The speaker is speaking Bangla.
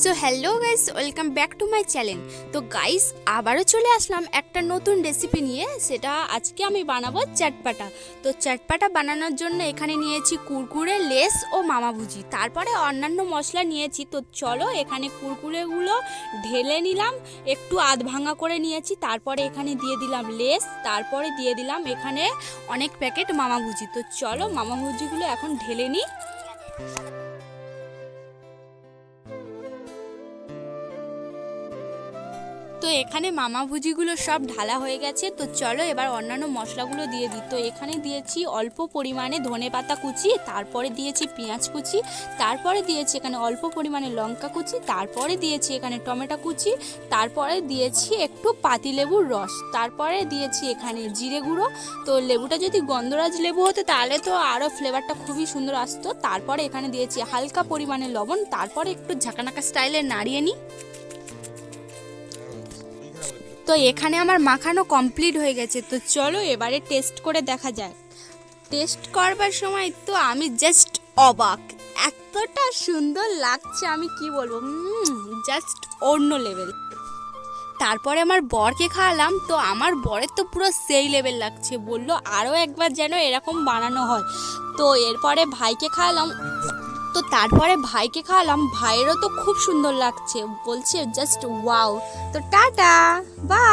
So hello guys welcome back to my channel তো গাইস আবারও চলে আসলাম একটা নতুন রেসিপি নিয়ে, সেটা আজকে আমি বানাবো চাটপাটা। তো চাটপাটা বানানোর জন্য এখানে নিয়েছি কুরকুরে, লেস ও মামাভুজি তারপরে অন্যান্য মশলা নিয়েছি, তো চলো এখানে কুরকুরেগুলো ঢেলে নিলাম, একটু আধ ভাঙা করে নিয়েছি। তারপরে এখানে দিয়ে দিলাম লেস, তারপরে দিয়ে দিলাম এখানে অনেক প্যাকেট মামাভুজি তো চলো মামাভুজিগুলো এখন ঢেলে নিই। তো এখানে মামা ভুজিগুলো সব ঢালা হয়ে গেছে। তো চলো এবার অন্যান্য মশলাগুলো দিয়ে দিই। তো এখানে দিয়েছি অল্প পরিমাণে ধনে পাতা কুচি, তারপরে দিয়েছি পেঁয়াজ কুচি, তারপরে দিয়েছি এখানে অল্প পরিমাণে লঙ্কা কুচি, তারপরে দিয়েছি এখানে টমেটো কুচি, তারপরে দিয়েছি একটু পাতিলেবুর রস, তারপরে দিয়েছি এখানে জিরে গুঁড়ো। তো লেবুটা যদি গন্ধরাজ লেবু হতো তাহলে তো আরও ফ্লেভারটা খুবই সুন্দর আসতো। তারপরে এখানে দিয়েছি হালকা পরিমাণে লবণ, তারপরে একটু ঝাঁকানাকা স্টাইলে নাড়িয়ে নিই। তো এখানে আমার মাখানো কমপ্লিট হয়ে গেছে। তো চলো এবারে টেস্ট করে দেখা যাক। টেস্ট করবার সময় তো আমি জাস্ট অবাক। এতটা সুন্দর লাগছে, আমি কি বলব? জাস্ট অন্য লেভেল তারপরে আমার বরকে খাওয়ালাম, তো আমার বরের তো পুরো সেই লেভেল লাগছে। বলল আরও একবার যেন এরকম বানানো হয়। তো এরপরে ভাইকে খাওয়ালাম। তো তারপরে ভাইকে খাওয়ালাম। ভাইয়েরও তো খুব সুন্দর লাগছে। বলছে জাস্ট ওয়াও তো টাটা বাই